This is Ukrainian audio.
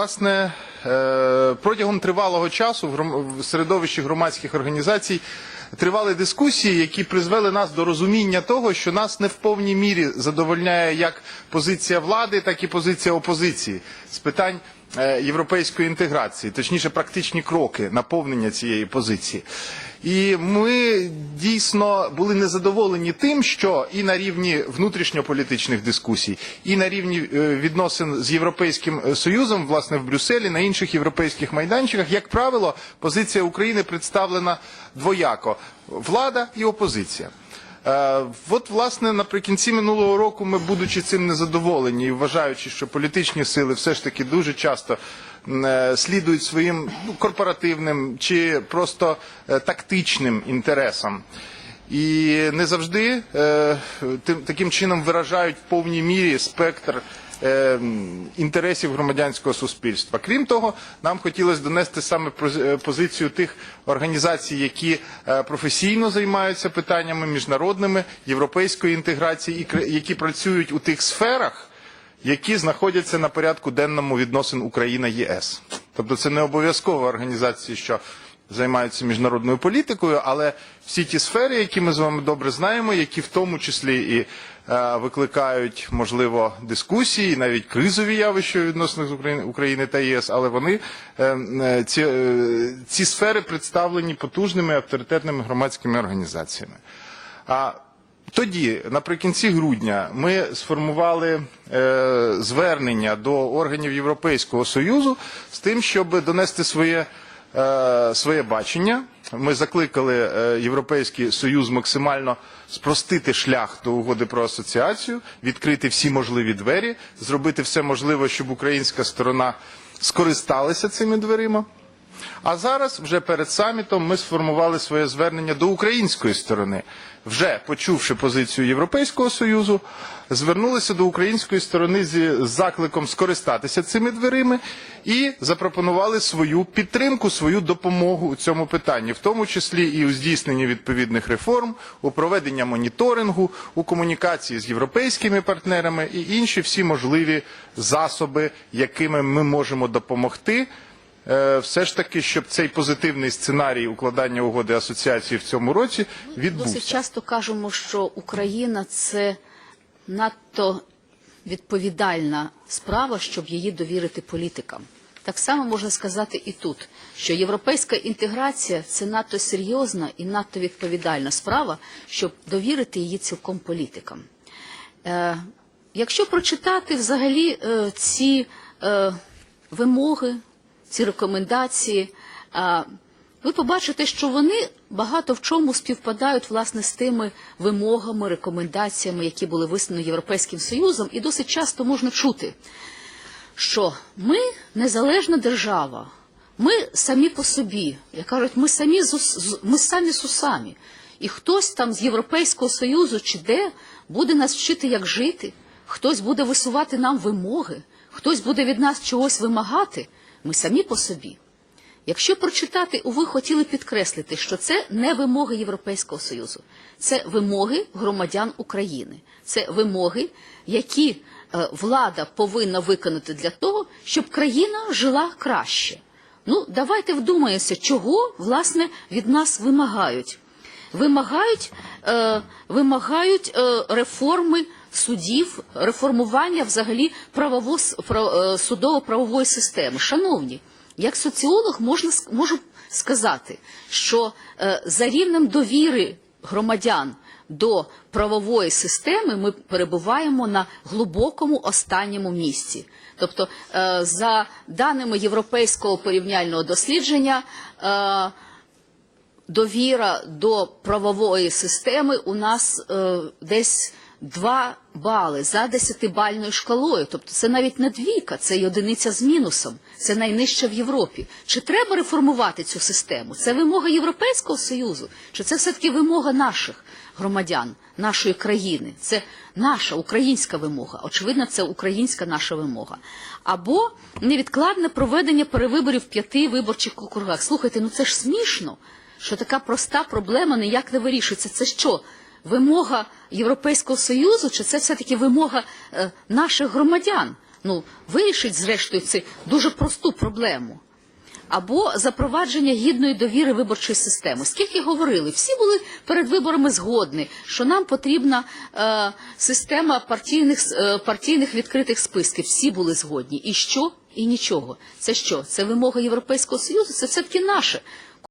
власне, е, протягом тривалого часу в середовищі громадських організацій тривали дискусії, які призвели нас до розуміння того, що нас не в повній мірі задовольняє як позиція влади, так і позиція опозиції. З питань європейської інтеграції, точніше, практичні кроки наповнення цієї позиції. І ми дійсно були незадоволені тим, що і на рівні внутрішньополітичних дискусій, і на рівні е, відносин з Європейським е, Союзом, власне, в Брюсселі, на інших європейських майданчиках, як правило, позиція України представлена двояко влада і опозиція. Е, От, власне, наприкінці минулого року ми, будучи цим незадоволені і вважаючи, що політичні сили все ж таки дуже часто е, слідують своїм ну, корпоративним чи просто е, тактичним інтересам. І не завжди тим, таким чином виражають в повній мірі спектр інтересів громадянського суспільства. Крім того, нам хотілося донести саме е, позицію тих організацій, які е, професійно займаються питаннями міжнародними європейської інтеграції, і які працюють у тих сферах, які знаходяться на порядку денному відносин Україна єС. Тобто це не обов'язково організації, що займаються міжнародною політикою, але всі ті сфери, які ми з вами добре знаємо, які в тому числі і викликають можливо дискусії, навіть кризові явища з України, та ЄС, але вони е, е, ці, е, ці сфери представлені потужними авторитетними громадськими організаціями. А тоді, наприкінці грудня, ми сформували е, звернення до органів Європейського Союзу з тим, щоб донести своє, е, своє бачення. Ми закликали е, Європейський Союз максимально спростити шлях до угоди про асоціацію, відкрити всі можливі двері, зробити все можливе, щоб українська сторона скористалася цими дверима. А зараз, вже перед самітом, ми сформували своє звернення до української сторони. Вже почувши позицію Європейського союзу, звернулися до української сторони з закликом скористатися цими дверима і запропонували свою підтримку, свою допомогу у цьому питанні, в тому числі і у здійсненні відповідних реформ, у проведенні моніторингу, у комунікації з європейськими партнерами і інші всі можливі засоби, якими ми можемо допомогти все ж таки, щоб цей позитивний сценарій укладання угоди асоціації в цьому році Досить часто кажемо, що Україна це надто відповідальна справа, щоб її довірити політикам. Так само можна сказати і тут, що європейська інтеграція це надто серйозна і надто відповідальна справа, щоб довірити її цілком політикам. Е, якщо прочитати взагалі е, ці е, вимоги, ці рекомендації, ви побачите, що вони багато в чому співпадають власне з тими вимогами, рекомендаціями, які були висунені Європейським Союзом, і досить часто можна чути, що ми незалежна держава, ми самі по собі, як кажуть, ми самі з ми самі з усамі. І хтось там з Європейського Союзу чи де буде нас вчити, як жити, хтось буде висувати нам вимоги, хтось буде від нас чогось вимагати. Ми самі по собі. Якщо прочитати, ви хотіли підкреслити, що це не вимоги Європейського Союзу, це вимоги громадян України, це вимоги, які е, влада повинна виконати для того, щоб країна жила краще. Ну, давайте вдумаємося, чого власне від нас вимагають. Вимагають, е, вимагають е, реформи судів, реформування взагалі правово, е, судово-правової системи. Шановні, як соціолог можна можу сказати, що е, за рівнем довіри громадян до правової системи ми перебуваємо на глибокому останньому місці. Тобто, е, за даними європейського порівняльного дослідження, е, довіра до правової системи у нас е, десь 2 бали за десятибальною шкалою. Тобто це навіть не двійка, це й одиниця з мінусом. Це найнижче в Європі. Чи треба реформувати цю систему? Це вимога Європейського Союзу? Чи це все-таки вимога наших громадян, нашої країни? Це наша українська вимога. Очевидно, це українська наша вимога. Або невідкладне проведення перевиборів в п'яти виборчих округах. Слухайте, ну це ж смішно що така проста проблема ніяк не вирішується. Це що? Вимога Європейського Союзу, чи це все-таки вимога е, наших громадян? ну, вирішить зрештою цю дуже просту проблему. Або запровадження гідної довіри виборчої системи. Скільки говорили, всі були перед виборами згодні, що нам потрібна е, система партійних, е, партійних відкритих списків. Всі були згодні. І що? І нічого. Це що? Це вимога Європейського Союзу? Це все-таки наше